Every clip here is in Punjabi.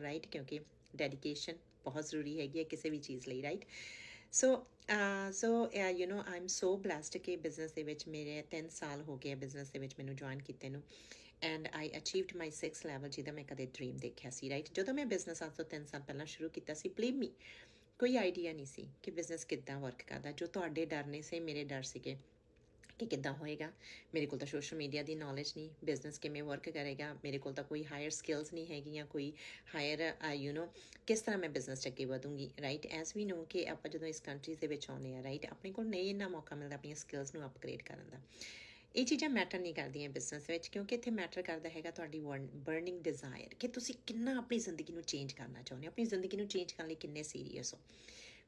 ਰਾਈਟ ਕਿਉਂਕਿ ਡੈਡੀਕੇਸ਼ਨ ਬਹੁਤ ਜ਼ਰੂਰੀ ਹੈਗੀ ਹੈ ਕਿਸੇ ਵੀ ਚੀਜ਼ ਲਈ right so so you know am so blessed ਕਿ ਬਿਜ਼ਨਸ ਦੇ ਵਿੱਚ ਮੇਰੇ 3 ਸਾਲ ਹੋ ਗਏ ਬਿਜ਼ਨਸ ਦੇ ਵਿੱਚ ਮੈਨੂੰ ਜੁਆਇਨ ਕੀਤੇ ਨੂੰ and I achieved my 6 level ਜਿਹਦਾ ਮੈਂ ਕਦੇ ਡ੍ਰੀਮ ਦੇਖਿਆ ਸੀ ਰਾਈਟ ਜਦੋਂ ਮੈਂ ਬਿਜ਼ਨਸ ਅੱਜ ਤੋਂ 3 ਸਾਲ ਪਹਿਲਾਂ ਸ਼ੁਰੂ ਕੀਤਾ ਸੀ ਬਲੀਵ ਮੀ ਕੋਈ ਆਈਡੀਆ ਨਹੀਂ ਸੀ ਕਿ ਬਿਜ਼ਨਸ ਕਿੱਦਾਂ ਵਰਕ ਕਰਦਾ ਜੋ ਤੁਹਾਡੇ ਡਰ ਨੇ ਸੇ ਮੇਰੇ ਡਰ ਸੀਗੇ ਕਿ ਕਿੱਦਾਂ ਹੋਏਗਾ? ਮੇਰੇ ਕੋਲ ਤਾਂ ਸੋਸ਼ਲ ਮੀਡੀਆ ਦੀ ਨੌਲੇਜ ਨਹੀਂ। ਬਿਜ਼ਨਸ ਕਿਵੇਂ ਵਰਕ ਕਰੇਗਾ? ਮੇਰੇ ਕੋਲ ਤਾਂ ਕੋਈ ਹਾਇਰ ਸਕਿੱਲਸ ਨਹੀਂ ਹੈਗੀਆਂ ਕੋਈ ਹਾਇਰ ਯੂ نو ਕਿਸ ਤਰ੍ਹਾਂ ਮੈਂ ਬਿਜ਼ਨਸ ਅੱਗੇ ਵਧੂੰਗੀ ਰਾਈਟ ਐਸ ਵੀ ਨੋ ਕਿ ਆਪਾਂ ਜਦੋਂ ਇਸ ਕੰਟਰੀਜ਼ ਦੇ ਵਿੱਚ ਆਉਂਦੇ ਆ ਰਾਈਟ ਆਪਣੇ ਕੋਲ ਨਹੀਂ ਇੰਨਾ ਮੌਕਾ ਮਿਲਦਾ ਆਪਣੀਆਂ ਸਕਿੱਲਸ ਨੂੰ ਅਪਗ੍ਰੇਡ ਕਰਨ ਦਾ। ਇਹ ਚੀਜ਼ਾਂ ਮੈਟਰ ਨਹੀਂ ਕਰਦੀਆਂ ਬਿਜ਼ਨਸ ਵਿੱਚ ਕਿਉਂਕਿ ਇੱਥੇ ਮੈਟਰ ਕਰਦਾ ਹੈਗਾ ਤੁਹਾਡੀ ਬਰਨਿੰਗ ਡਿਜ਼ਾਇਰ ਕਿ ਤੁਸੀਂ ਕਿੰਨਾ ਆਪਣੀ ਜ਼ਿੰਦਗੀ ਨੂੰ ਚੇਂਜ ਕਰਨਾ ਚਾਹੁੰਦੇ ਹੋ, ਆਪਣੀ ਜ਼ਿੰਦਗੀ ਨੂੰ ਚੇਂਜ ਕਰਨ ਲਈ ਕਿੰਨੇ ਸੀਰੀਅਸ ਹੋ।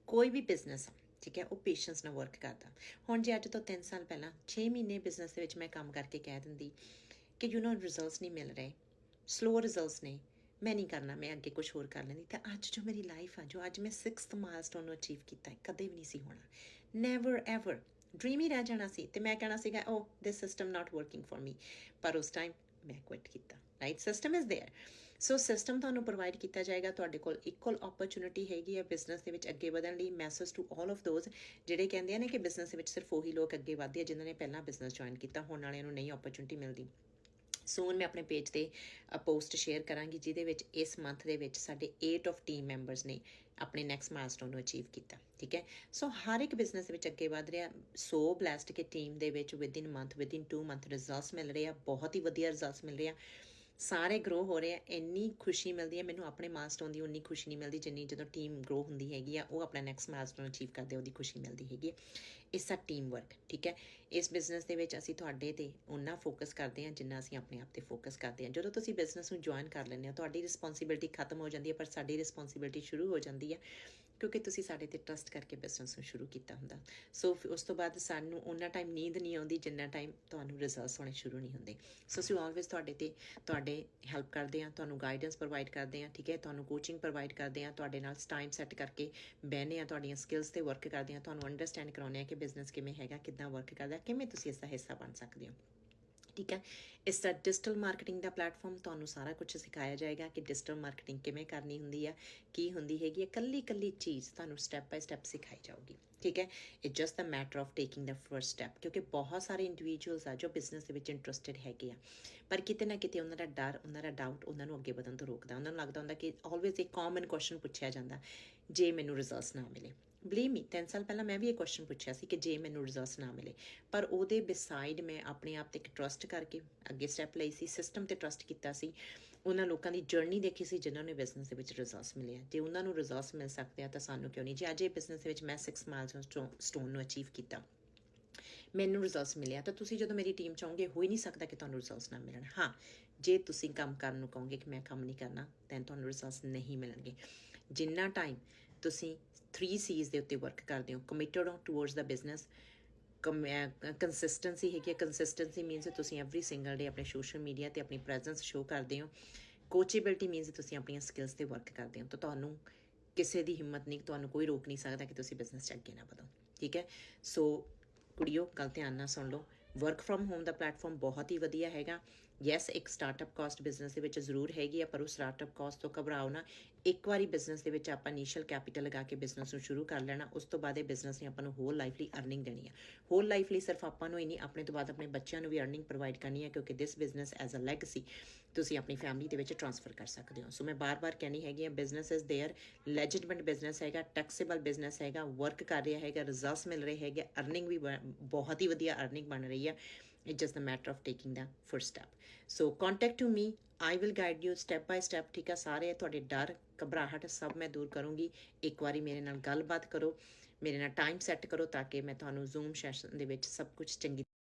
ਕੋਈ ਵੀ ਬਿਜ਼ਨਸ ਠੀਕ ਹੈ, ਉਹ ਪੇਸ਼ੈਂਸ ਨਾਲ ਵਰਕ ਕਰਦਾ। ਹੁਣ ਜੇ ਅੱਜ ਤੋਂ 3 ਸਾਲ ਪਹਿਲਾਂ 6 ਮਹੀਨੇ ਬਿਜ਼ਨਸ ਦੇ ਵਿੱਚ ਮੈਂ ਕੰਮ ਕਰਕੇ ਕਹਿ ਦਿੰਦੀ ਕਿ ਯੂ نو ਰਿਜ਼ਲਟਸ ਨਹੀਂ ਮਿਲ ਰਹੇ ਸਲੋ ਰਿਜ਼ਲਟਸ ਨੇ, ਮੈਂ ਨਹੀਂ ਕਰਨਾ, ਮੈਂ ਅੱਗੇ ਕੁਝ ਹੋਰ ਕਰ ਲੈਂਦੀ। ਤਾਂ ਅੱਜ ਜੋ ਮੇਰੀ ਲਾਈਫ ਆ, ਜੋ ਅੱਜ ਮੈਂ 6th ਮਾਈਲਸਟੋਨ ਨੂੰ ਅਚੀਵ ਕੀਤਾ ਕਦੇ ਵੀ ਨਹੀਂ ਸੀ ਹੋਣਾ। ਨੈਵਰ ਐਵਰ ਡ੍ਰੀਮ ਹੀ ਰਹਿ ਜਾਣਾ ਸੀ ਤੇ ਮੈਂ ਕਹਿਣਾ ਸੀਗਾ ਓ this system not working for me ਪਰ ਉਸ ਟਾਈਮ ਮੈਂ ਕੁਇਟ ਕੀਤਾ right system is there so system ਤੁਹਾਨੂੰ ਪ੍ਰੋਵਾਈਡ ਕੀਤਾ ਜਾਏਗਾ, ਤੁਹਾਡੇ ਕੋਲ ਇਕੁਅਲ ਓਪਰਚ्युनिटी ਹੈਗੀ ਹੈ ਬਿਜ਼ਨਸ ਦੇ ਵਿੱਚ ਅੱਗੇ ਵਧਣ ਲਈ message to all of those ਜਿਹੜੇ ਕਹਿੰਦੇ ਨੇ ਕਿ ਬਿਜ਼ਨਸ ਦੇ ਵਿੱਚ ਸਿਰਫ ਉਹੀ ਲੋਕ ਅੱਗੇ ਵਧਦੇ ਆ ਜਿਨ੍ਹਾਂ ਨੇ ਪਹਿਲਾਂ ਬਿਜ਼ਨਸ ਜੁਆਇਨ ਕੀਤਾ, ਹੋਣ ਵਾਲਿਆਂ ਨੂੰ ਨਹੀਂ ਓਪਰਚ्युनिटी ਮਿਲਦੀ। ਸੂਨ ਮੈਂ ਆਪਣੇ ਪੇਜ ਤੇ ਪੋਸਟ ਸ਼ੇਅਰ ਕਰਾਂਗੀ ਜਿਹਦੇ ਵਿੱਚ ਇਸ ਮੰਥ ਦੇ ਵਿੱਚ ਸਾਡੇ 8 ਆਫ ਟੀਮ ਮੈਂਬਰਸ ਨੇ ਆਪਣੇ ਨੈਕਸਟ ਮਾਈਲਸਟੋਨ ਨੂੰ ਅਚੀਵ ਕੀਤਾ, ਠੀਕ ਹੈ? ਸੋ ਹਰ ਇੱਕ ਬਿਜ਼ਨਸ ਦੇ ਵਿੱਚ ਅੱਗੇ ਵਧ ਰਿਹਾ ਸੋ ਬਲੈਸਟ ਕਿ ਟੀਮ ਦੇ ਵਿੱਚ within month within 2 month results ਮਿਲ ਰਹੇ ਆ, ਬਹੁਤ ਹੀ ਵਧੀਆ ਰਿਜ਼ਲਟਸ ਮਿਲ ਰਹੇ ਆ। ਸਾਰੇ ਗਰੋ ਹੋ ਰਹੇ ਆ, ਇੰਨੀ ਖੁਸ਼ੀ ਮਿਲਦੀ ਹੈ, ਮੈਨੂੰ ਆਪਣੇ ਮਾਈਲਸਟੋਨ ਦੀ ਉਨੀ ਖੁਸ਼ੀ ਨਹੀਂ ਮਿਲਦੀ, ਜਿੰਨੀ ਜਦੋਂ ਟੀਮ ਗਰੋ ਹੁੰਦੀ ਹੈਗੀ ਆ, ਉਹ ਆਪਣਾ ਨੈਕਸਟ ਮਾਈਲਸਟੋਨ ਅਚੀਵ ਕਰਦੇ ਉਹਦੀ ਖੁਸ਼ੀ ਮਿਲਦੀ ਹੈਗੀ ਹੈ ਇਸ ਆ ਟੀਮ ਵਰਕ ਠੀਕ ਹੈ? ਇਸ ਬਿਜ਼ਨਸ ਦੇ ਵਿੱਚ ਅਸੀਂ ਤੁਹਾਡੇ ਤੇ ਉਹਨਾਂ ਫੋਕਸ ਕਰਦੇ ਹਾਂ ਜਿੰਨਾ ਅਸੀਂ ਆਪਣੇ ਆਪ ਤੇ ਫੋਕਸ ਕਰਦੇ ਹਾਂ ਜਦੋਂ ਤੁਸੀਂ ਬਿਜ਼ਨਸ ਨੂੰ ਜੁਆਇਨ ਕਰ ਲੈਂਦੇ ਹੋ, ਤੁਹਾਡੀ ਰਿਸਪੌਂਸਿਬਿਲਟੀ ਖਤਮ ਹੋ ਜਾਂਦੀ ਹੈ, ਪਰ ਸਾਡੀ ਰਿਸਪੌਂਸਿਬਿਲਟੀ ਸ਼ੁਰੂ ਹੋ ਜਾਂਦੀ ਹੈ, ਕਿਉਂਕਿ ਤੁਸੀਂ ਸਾਡੇ ਤੇ ਟਰਸਟ ਕਰਕੇ ਬਿਜ਼ਨਸ ਨੂੰ ਸ਼ੁਰੂ ਕੀਤਾ ਹੁੰਦਾ। ਸੋ ਉਸ ਤੋਂ ਬਾਅਦ ਸਾਨੂੰ ਉਹਨਾਂ ਟਾਈਮ ਨੀਂਦ ਨਹੀਂ ਆਉਂਦੀ, ਜਿੰਨਾ ਟਾਈਮ ਤੁਹਾਨੂੰ ਰਿਜ਼ਲਟਸ ਹੋਣੇ ਸ਼ੁਰੂ ਨਹੀਂ ਹੁੰਦੇ। ਸੋ ਅਸੀਂ ਆਲਵੇਸ ਤੁਹਾਡੇ ਤੇ, ਤੁਹਾਡੇ ਹੈਲਪ ਕਰਦੇ ਹਾਂ, ਤੁਹਾਨੂੰ ਗਾਈਡੈਂਸ ਪ੍ਰੋਵਾਈਡ ਕਰਦੇ ਹਾਂ, ਠੀਕ ਹੈ? ਤੁਹਾਨੂੰ ਕੋਚਿੰਗ ਪ੍ਰੋਵਾਈਡ ਕਰਦੇ ਹਾਂ, ਤੁਹਾਡੇ ਨਾਲ ਟਾਈਮ ਸੈੱਟ ਕਰਕੇ ਬਹਿਨੇ ਆ ਤੁਹਾਡੀਆਂ ਸਕਿੱਲਸ ਤੇ ਵਰਕ ਕਰਦੇ ਹਾਂ, ਤੁਹਾਨੂੰ ਅੰਡਰਸਟੈਂਡ ਕਰਾਉਂਦੇ ਆ ਕਿ ਬਿਜ਼ਨਸ ਕਿਵੇਂ ਹੈਗਾ, ਕਿੱਦਾਂ ਵਰਕ ਕਰਦਾ, ਕਿਵੇਂ ਤੁਸੀਂ ਇਸ ਦਾ ਹਿੱਸਾ ਬਣ ਸਕਦੇ ਹੋ। ਠੀਕ ਹੈ। ਇਸ ਦਾ ਡਿਜੀਟਲ ਮਾਰਕੀਟਿੰਗ ਦਾ ਪਲੇਟਫਾਰਮ ਤੁਹਾਨੂੰ ਸਾਰਾ ਕੁਝ ਸਿਖਾਇਆ ਜਾਏਗਾ ਕਿ ਡਿਜੀਟਲ ਮਾਰਕੀਟਿੰਗ ਕਿਵੇਂ ਕਰਨੀ ਹੁੰਦੀ ਆ, ਕੀ ਹੁੰਦੀ ਹੈਗੀ ਹੈ ਕੱਲੀ ਕੱਲੀ ਚੀਜ਼ ਤੁਹਾਨੂੰ ਸਟੈਪ ਬਾਈ ਸਟੈਪ ਸਿਖਾਈ ਜਾਊਗੀ, ਠੀਕ ਹੈ। It just the matter of taking the first step ਕਿਉਂਕਿ ਬਹੁਤ ਸਾਰੇ ਇੰਡੀਵਿਜੂਅਲਸ ਆ ਜੋ ਬਿਜ਼ਨਸ ਦੇ ਵਿੱਚ ਇੰਟਰਸਟਿਡ ਹੈਗੇ ਆ। ਪਰ ਕਿਤੇ ਨਾ ਕਿਤੇ ਉਹਨਾਂ ਦਾ ਡਰ, ਉਹਨਾਂ ਦਾ ਡਾਊਟ ਉਹਨਾਂ ਨੂੰ ਅੱਗੇ ਵਧਣ ਤੋਂ ਰੋਕਦਾ। ਉਹਨਾਂ ਨੂੰ ਲੱਗਦਾ ਹੁੰਦਾ ਕਿ ਆਲਵੇਜ਼ ਇੱਕ ਕਾਮਨ ਕੁਐਸਚਨ ਪੁੱਛਿਆ ਜਾਂਦਾ, ਜੇ ਮੈਨੂੰ ਰਿਜ਼ਲਟਸ ਨਾ ਮਿਲੇ। ਬਲੇਮ ਮੀ 10 ਸਾਲ ਪਹਿਲਾਂ ਮੈਂ ਵੀ ਇਹ ਕੁਐਸਚਨ ਪੁੱਛਿਆ ਸੀ ਕਿ ਜੇ ਮੈਨੂੰ ਰਿਜ਼ਲਟਸ ਨਾ ਮਿਲੇ, ਪਰ ਉਹਦੇ ਬਿਸਾਈਡ ਮੈਂ ਆਪਣੇ ਆਪ ਤੇ ਇੱਕ ਟਰਸਟ ਕਰਕੇ ਅੱਗੇ ਸਟੈਪ ਲਈ ਸੀ ਸਿਸਟਮ ਤੇ ਟਰਸਟ ਕੀਤਾ ਸੀ। ਉਹਨਾਂ ਲੋਕਾਂ ਦੀ ਜਰਨੀ ਦੇਖੀ ਸੀ ਜਿਨ੍ਹਾਂ ਨੇ ਬਿਜ਼ਨਸ ਦੇ ਵਿੱਚ ਰਿਜ਼ਲਟਸ ਮਿਲੇ ਆ। ਤੇ ਉਹਨਾਂ ਨੂੰ ਰਿਜ਼ਲਟਸ ਮਿਲ ਸਕਦੇ ਆ ਤਾਂ ਸਾਨੂੰ ਕਿਉਂ ਨਹੀਂ? ਜੇ ਅੱਜ ਇਹ ਬਿਜ਼ਨਸ ਦੇ ਵਿੱਚ ਮੈਂ 6 ਮਾਈਲਸਟੋਨ ਸਟੋਨ ਨੂੰ ਅਚੀਵ ਕੀਤਾ, ਮੈਨੂੰ ਰਿਜ਼ਲਟਸ ਮਿਲਿਆ ਤਾਂ ਤੁਸੀਂ ਜਦੋਂ ਮੇਰੀ ਟੀਮ ਚ ਆਉਂਗੇ ਹੋ ਹੀ ਨਹੀਂ ਸਕਦਾ ਕਿ ਤੁਹਾਨੂੰ ਰਿਜ਼ਲਟਸ ਨਾ ਮਿਲਣ। ਹਾਂ, ਜੇ ਤੁਸੀਂ ਕੰਮ ਕਰਨ ਨੂੰ ਕਹੋਗੇ ਕਿ ਮੈਂ ਕੰਮ ਨਹੀਂ ਕਰਨਾ ਤਾਂ ਤੁਹਾਨੂੰ ਰਿਜ਼ਲਟਸ ਨਹੀਂ ਮਿਲਣਗੇ। ਜਿੰਨਾ ਟਾਈਮ ਤੁਸੀਂ 3 ਸੀਜ਼ ਦੇ ਉੱਤੇ ਵਰਕ ਕਰਦੇ ਹੋ ਕਮਿਟਡ ਹੋ ਟੁਵਰਡਸ ਦਾ ਬਿਜ਼ਨਸ ਕੰਸਿਸਟੈਂਸੀ ਹੈਗੀ ਹੈ ਕੰਸਿਸਟੈਂਸੀ ਮੀਨਸ ਤੁਸੀਂ ਐਵਰੀ ਸਿੰਗਲ ਡੇ ਆਪਣੇ ਸੋਸ਼ਲ ਮੀਡੀਆ ਤੇ ਆਪਣੀ ਪ੍ਰੈਜ਼ੈਂਸ ਸ਼ੋ ਕਰਦੇ ਹੋ ਕੋਚੇਬਿਲਟੀ ਮੀਨਸ ਤੁਸੀਂ ਆਪਣੀਆਂ ਸਕਿੱਲਸ ਤੇ ਵਰਕ ਕਰਦੇ ਹੋ, ਤਾਂ ਤੁਹਾਨੂੰ ਕਿਸੇ ਦੀ ਹਿੰਮਤ ਨਹੀਂ, ਤੁਹਾਨੂੰ ਕੋਈ ਰੋਕ ਨਹੀਂ ਸਕਦਾ ਕਿ ਤੁਸੀਂ ਬਿਜ਼ਨਸ ਚ ਅੱਗੇ ਨਾ ਵਧੋ, ਠੀਕ ਹੈ? ਸੋ ਕੁੜੀਓ, ਗੱਲ ਧਿਆਨ ਨਾਲ ਸੁਣ ਲਓ ਵਰਕ ਫਰਮ ਹੋਮ ਦਾ ਪਲੇਟਫਾਰਮ ਬਹੁਤ ਹੀ ਵਧੀਆ ਹੈਗਾ ਯੈਸ ਇੱਕ ਸਟਾਰਟਅਪ ਕਾਸਟ ਬਿਜ਼ਨਸ ਦੇ ਵਿੱਚ ਜ਼ਰੂਰ ਹੈਗੀ ਆ, ਪਰ ਉਹ ਸਟਾਰਟਅਪ ਕਾਸਟ ਤੋਂ ਘਬਰਾਓ ਨਾ। ਇੱਕ ਵਾਰੀ ਬਿਜ਼ਨਸ ਦੇ ਵਿੱਚ ਆਪਾਂ ਇਨੀਸ਼ੀਅਲ ਕੈਪੀਟਲ ਲਗਾ ਕੇ ਬਿਜ਼ਨਸ ਨੂੰ ਸ਼ੁਰੂ ਕਰ ਲੈਣਾ, ਉਸ ਤੋਂ ਬਾਅਦ ਇਹ ਬਿਜ਼ਨਸ ਨੇ ਆਪਾਂ ਨੂੰ ਹੋਲ ਲਾਈਫ ਲਈ ਅਰਨਿੰਗ ਦੇਣੀ ਆ। ਹੋਲ ਲਾਈਫ ਲਈ ਸਿਰਫ ਆਪਾਂ ਨੂੰ ਹੀ ਨਹੀਂ ਆਪਣੇ ਤੋਂ ਬਾਅਦ ਆਪਣੇ ਬੱਚਿਆਂ ਨੂੰ ਵੀ ਅਰਨਿੰਗ ਪ੍ਰੋਵਾਈਡ ਕਰਨੀ ਹੈ ਕਿਉਂਕਿ this business as a legacy ਤੁਸੀਂ ਆਪਣੀ ਫੈਮਿਲੀ ਦੇ ਵਿੱਚ ਟ੍ਰਾਂਸਫਰ ਕਰ ਸਕਦੇ ਹੋ ਸੋ ਮੈਂ ਬਾਰ-ਬਾਰ ਕਹਿਣੀ ਹੈਗੀ ਆ business is there legitimate business ਹੈਗਾ ਟੈਕਸੇਬਲ ਬਿਜ਼ਨਸ ਹੈਗਾ ਵਰਕ ਕਰ ਰਿਹਾ ਹੈਗਾ ਰਿਜ਼ਲਟਸ ਮਿਲ ਰਹੇ ਹੈਗੇ ਅਰਨਿੰਗ ਵੀ ਬਹੁਤ ਹੀ ਵਧੀਆ ਅਰਨਿੰਗ ਬਣ ਰਹੀ ਹੈ it's just a matter of taking the first step so contact to me i will guide you step by step ਠੀਕ ਆ ਸਾਰੇ ਤੁਹਾਡੇ ਡਰ ਘਬਰਾਹਟ ਸਭ ਮੈਂ ਦੂਰ ਕਰੂੰਗੀ ਇੱਕ ਵਾਰੀ ਮੇਰੇ ਨਾਲ ਗੱਲਬਾਤ ਕਰੋ ਮੇਰੇ ਨਾਲ ਟਾਈਮ ਸੈੱਟ ਕਰੋ ਤਾਂ ਕਿ ਮੈਂ ਤੁਹਾਨੂੰ ਜ਼ੂਮ ਸੈਸ਼ਨ ਦੇ ਵਿੱਚ ਸਭ ਕੁਝ ਚੰਗੀ